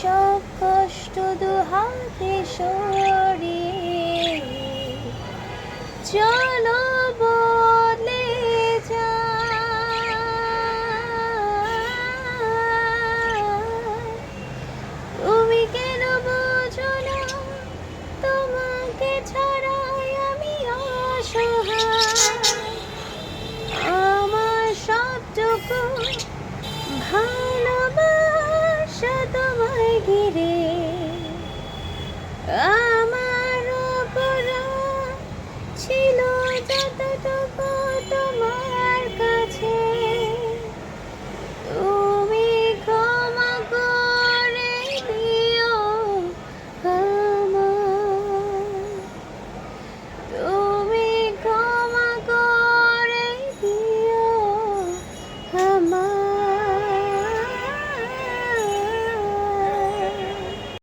সব কষ্ট দু হাতে সরিয়ে চলো যায় তুমি কেন বোঝো না? তোমাকে ছাড়াই আমি অসহায়। আমার সবটুকু তোমায় ঘিরে আমার ছিল যতটুকু